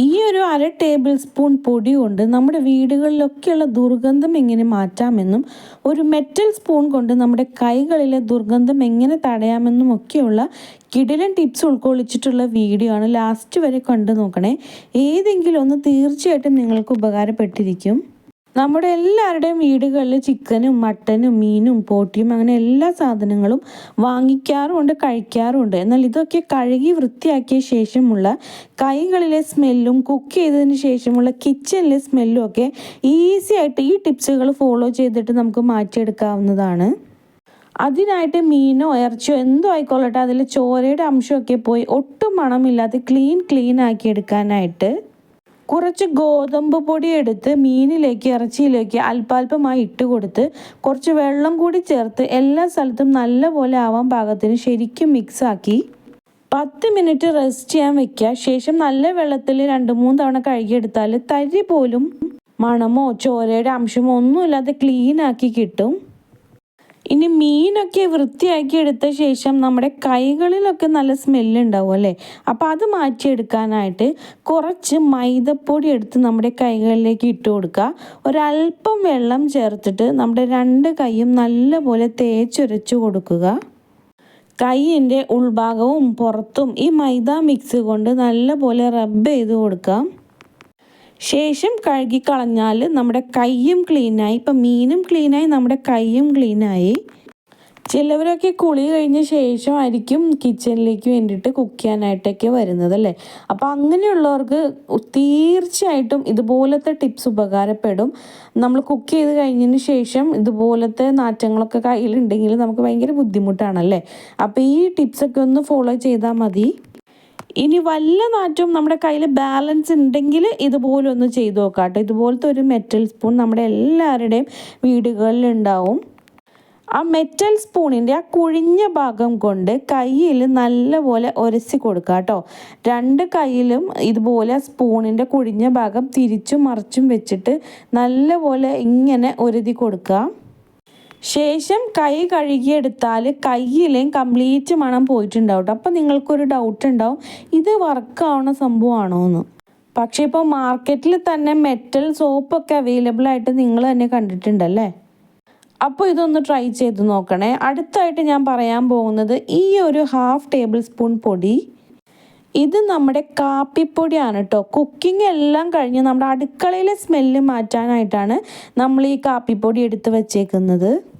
ഈ ഒരു അര ടേബിൾ സ്പൂൺ പൊടി കൊണ്ട് നമ്മുടെ വീടുകളിലൊക്കെയുള്ള ദുർഗന്ധം എങ്ങനെ മാറ്റാമെന്നും ഒരു മെറ്റൽ സ്പൂൺ കൊണ്ട് നമ്മുടെ കൈകളിലെ ദുർഗന്ധം എങ്ങനെ തടയാമെന്നും ഒക്കെയുള്ള കിടിലൻ ടിപ്സ് ഉൾക്കൊള്ളിച്ചിട്ടുള്ള വീഡിയോ ആണ് ലാസ്റ്റ് വരെ കണ്ടു നോക്കണേ. ഏതെങ്കിലും ഒന്ന് തീർച്ചയായിട്ടും നിങ്ങൾക്ക് ഉപകാരപ്പെട്ടിരിക്കും. നമ്മുടെ എല്ലാവരുടെയും വീടുകളിൽ ചിക്കനും മട്ടനും മീനും പോട്ടിയും അങ്ങനെ എല്ലാ സാധനങ്ങളും വാങ്ങിക്കാറുമുണ്ട് കഴിക്കാറുമുണ്ട്. എന്നാൽ ഇതൊക്കെ കഴുകി വൃത്തിയാക്കിയ ശേഷമുള്ള കൈകളിലെ സ്മെല്ലും കുക്ക് ചെയ്തതിന് ശേഷമുള്ള കിച്ചണിലെ സ്മെല്ലും ഒക്കെ ഈസി ആയിട്ട് ഈ ടിപ്സുകൾ ഫോളോ ചെയ്തിട്ട് നമുക്ക് മാറ്റിയെടുക്കാവുന്നതാണ്. അതിനായിട്ട് മീനോ ഇറച്ചിയോ എന്തോ ആയിക്കൊള്ളട്ടെ അതിൽ ചോരയുടെ അംശമൊക്കെ പോയി ഒട്ടും മണമില്ലാതെ ക്ലീൻ ക്ലീൻ ആക്കി എടുക്കാനായിട്ട് കുറച്ച് ഗോതമ്പ് പൊടി എടുത്ത് മീനിലേക്ക് ഇറച്ചിയിലേക്ക് അല്പാൽപമായി ഇട്ട് കൊടുത്ത് കുറച്ച് വെള്ളം കൂടി ചേർത്ത് എല്ലാ സ്ഥലത്തും നല്ലപോലെ ആവാൻ പാകത്തിന് ശരിക്കും മിക്സാക്കി പത്ത് മിനിറ്റ് റെസ്റ്റ് ചെയ്യാൻ വെക്കുക ശേഷം നല്ല വെള്ളത്തിൽ രണ്ട് മൂന്ന് തവണ കഴുകിയെടുത്താൽ തരി പോലും മണമോ ചോരയുടെ അംശമോ ഒന്നുമില്ലാതെ ക്ലീനാക്കി കിട്ടും. ഇനി മീനൊക്കെ വൃത്തിയാക്കി എടുത്ത ശേഷം നമ്മുടെ കൈകളിലൊക്കെ നല്ല സ്മെല്ലുണ്ടാവും അല്ലേ? അപ്പോൾ അത് മാറ്റിയെടുക്കാനായിട്ട് കുറച്ച് മൈദപ്പൊടി എടുത്ത് നമ്മുടെ കൈകളിലേക്ക് ഇട്ട് കൊടുക്കുക. ഒരല്പം വെള്ളം ചേർത്തിട്ട് നമ്മുടെ രണ്ട് കൈയും നല്ലപോലെ തേച്ചൊരച്ച് കൊടുക്കുക. കൈയിന്റെ ഉൾഭാഗവും പുറത്തും ഈ മൈദ മിക്സ് കൊണ്ട് നല്ലപോലെ റബ്ബ് ചെയ്ത് കൊടുക്കാം. ശേഷം കഴുകി കളഞ്ഞാൽ നമ്മുടെ കൈയും ക്ലീനായി ഇപ്പം മീനും ക്ലീനായി നമ്മുടെ കൈയും ക്ലീനായി ചിലവരൊക്കെ കുളി കഴിഞ്ഞ ശേഷമായിരിക്കും കിച്ചണിലേക്ക് വേണ്ടിയിട്ട് കുക്ക് ചെയ്യാനായിട്ടൊക്കെ വരുന്നത് അല്ലേ? അപ്പോൾ അങ്ങനെയുള്ളവർക്ക് തീർച്ചയായിട്ടും ഇതുപോലത്തെ ടിപ്സ് ഉപകാരപ്പെടും. നമ്മൾ കുക്ക് ചെയ്ത് കഴിഞ്ഞതിന് ശേഷം ഇതുപോലത്തെ നാറ്റങ്ങളൊക്കെ കയ്യിലുണ്ടെങ്കിൽ നമുക്ക് ഭയങ്കര ബുദ്ധിമുട്ടാണല്ലേ? അപ്പോൾ ഈ ടിപ്സൊക്കെ ഒന്ന് ഫോളോ ചെയ്താൽ മതി. ഇനി വല്ല നാറ്റവും നമ്മുടെ കയ്യിൽ ബാലൻസ് ഉണ്ടെങ്കിൽ ഇതുപോലെ ഒന്ന് ചെയ്ത് നോക്കാം ഇതുപോലത്തെ ഒരു മെറ്റൽ സ്പൂൺ നമ്മുടെ എല്ലാവരുടെയും വീടുകളിൽ ഉണ്ടാവും. ആ മെറ്റൽ സ്പൂണിന്റെ ആ കുഴിഞ്ഞ ഭാഗം കൊണ്ട് കയ്യിൽ നല്ലപോലെ ഉരസി കൊടുക്കുക കേട്ടോ രണ്ട് കയ്യിലും ഇതുപോലെ സ്പൂണിന്റെ കുഴിഞ്ഞ ഭാഗം തിരിച്ചും മറിച്ചും വെച്ചിട്ട് നല്ലപോലെ ഇങ്ങനെ ഒരുതി കൊടുക്കുക ശേഷം കൈ കഴുകിയെടുത്താൽ കയ്യിലേയും കംപ്ലീറ്റ് മണം പോയിട്ടുണ്ടാവും അപ്പം നിങ്ങൾക്കൊരു ഡൗട്ട് ഉണ്ടാവും ഇത് വർക്കാവുന്ന സംഭവമാണോ എന്ന് പക്ഷേ ഇപ്പോൾ മാർക്കറ്റിൽ തന്നെ മെറ്റൽ സോപ്പൊക്കെ അവൈലബിൾ ആയിട്ട് നിങ്ങൾ തന്നെ കണ്ടിട്ടുണ്ടല്ലേ? അപ്പോൾ ഇതൊന്ന് ട്രൈ ചെയ്ത് നോക്കണേ. അടുത്തായിട്ട് ഞാൻ പറയാൻ പോകുന്നത് ഈ ഒരു ഹാഫ് ടേബിൾ സ്പൂൺ പൊടി. ഇത് നമ്മുടെ കാപ്പിപ്പൊടിയാണ് കേട്ടോ കുക്കിംഗ് എല്ലാം കഴിഞ്ഞ് നമ്മുടെ അടുക്കളയിലെ സ്മെല്ല് മാറ്റാനായിട്ടാണ് നമ്മൾ ഈ കാപ്പിപ്പൊടി എടുത്ത് വച്ചേക്കുന്നത്.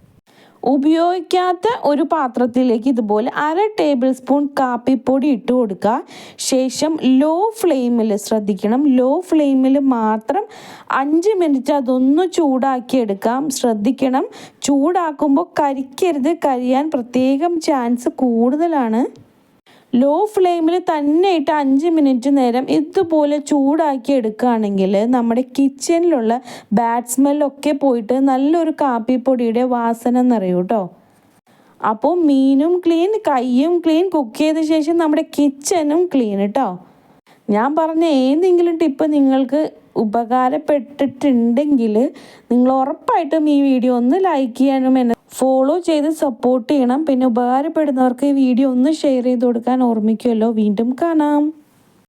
ഉപയോഗിക്കാത്ത ഒരു പാത്രത്തിലേക്ക് ഇതുപോലെ അര ടേബിൾ സ്പൂൺ കാപ്പിപ്പൊടി ഇട്ട് കൊടുക്കുക. ശേഷം ലോ ഫ്ലെയിമിൽ ശ്രദ്ധിക്കണം. ലോ ഫ്ലെയിമിൽ മാത്രം അഞ്ച് മിനിറ്റ് അതൊന്ന് ചൂടാക്കി എടുക്കാം. ശ്രദ്ധിക്കണം. ചൂടാക്കുമ്പോൾ കരിക്കരുത്. കരിയാൻ പ്രത്യേകം ചാൻസ് കൂടുതലാണ്. ലോ ഫ്ലെയിമിൽ തന്നെ ഇട്ട് അഞ്ച് മിനിറ്റ് നേരം ഇതുപോലെ ചൂടാക്കി എടുക്കുകയാണെങ്കിൽ നമ്മുടെ കിച്ചണിലുള്ള ബാഡ് സ്മെല്ലൊക്കെ പോയിട്ട് നല്ലൊരു കാപ്പിപ്പൊടിയുടെ വാസന നിറയും കേട്ടോ. അപ്പോൾ മീനും ക്ലീൻ കൈയും ക്ലീൻ കുക്ക് ചെയ്ത ശേഷം നമ്മുടെ കിച്ചനും ക്ലീൻ കേട്ടോ. ഞാൻ പറഞ്ഞ ഏതെങ്കിലും ടിപ്പ് നിങ്ങൾക്ക് ഉപകാരപ്പെട്ടിട്ടുണ്ടെങ്കിൽ നിങ്ങൾ ഉറപ്പായിട്ടും ഈ വീഡിയോ ഒന്ന് ലൈക്ക് ചെയ്യാനും എന്നെ ഫോളോ ചെയ്ത് സപ്പോർട്ട് ചെയ്യണം. പിന്നെ ഉപകാരപ്പെടുന്നവർക്ക് ഈ വീഡിയോ ഒന്ന് ഷെയർ ചെയ്ത് കൊടുക്കാൻ ഓർമ്മിക്കുമല്ലോ. വീണ്ടും കാണാം.